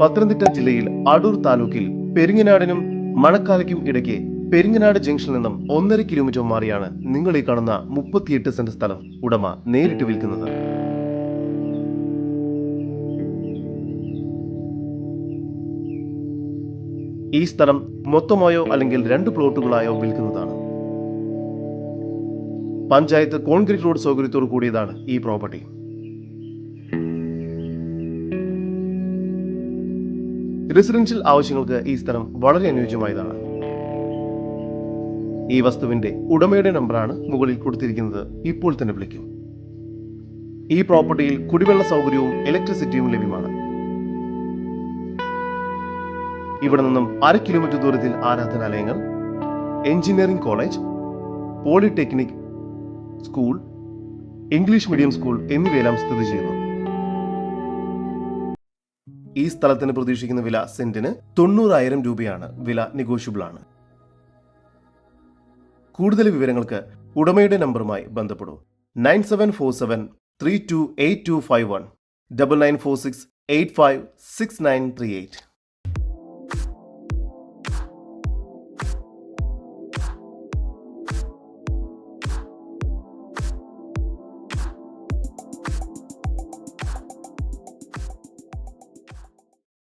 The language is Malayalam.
പത്തനംതിട്ട ജില്ലയിൽ അടൂർ താലൂക്കിൽ പെരിങ്ങനാടിനും മണക്കാലയ്ക്കും ഇടയ്ക്ക് പെരിങ്ങനാട് ജംഗ്ഷനിൽ നിന്നും ഒന്നര കിലോമീറ്റർ മാറിയാണ് നിങ്ങൾ ഈ കാണുന്ന മുപ്പത്തിയെട്ട് സെന്റ് സ്ഥലം ഉടമ നേരിട്ട് വിൽക്കുന്നത്. ഈ സ്ഥലം മൊത്തമായോ അല്ലെങ്കിൽ രണ്ട് പ്ലോട്ടുകളായോ വിൽക്കുന്നതാണ്. പഞ്ചായത്ത് കോൺക്രീറ്റ് റോഡ് സൗകര്യത്തോട് കൂടിയതാണ് ഈ പ്രോപ്പർട്ടി. റെസിഡൻഷ്യൽ ആവശ്യങ്ങൾക്ക് ഈ സ്ഥലം വളരെ അനുയോജ്യമായതാണ്. ഈ വസ്തുവിന്റെ ഉടമയുടെ നമ്പറാണ് മുകളിൽ കൊടുത്തിരിക്കുന്നത്. ഇപ്പോൾ തന്നെ വിളിക്കും. ഈ പ്രോപ്പർട്ടിയിൽ കുടിവെള്ള സൗകര്യവും ഇലക്ട്രിസിറ്റിയും ലഭ്യമാണ്. ഇവിടെ നിന്നും അര കിലോമീറ്റർ ദൂരത്തിൽ ആരാധനാലയങ്ങൾ engineering college polytechnic school English medium school എന്നിവയെല്ലാം സ്ഥിതി ചെയ്യുന്നു. ഈ സ്ഥലത്തിന് പ്രതീക്ഷിക്കുന്ന വില സെന്റിന് തൊണ്ണൂറായിരം രൂപയാണ്. വില നെഗോഷ്യബിൾ ആണ് കൂടുതൽ വിവരങ്ങൾക്ക് ഉടമയുടെ നമ്പറുമായി ബന്ധപ്പെടൂ. Nine seven four seven three two eight two five one double nine four six eight five six nine three eight.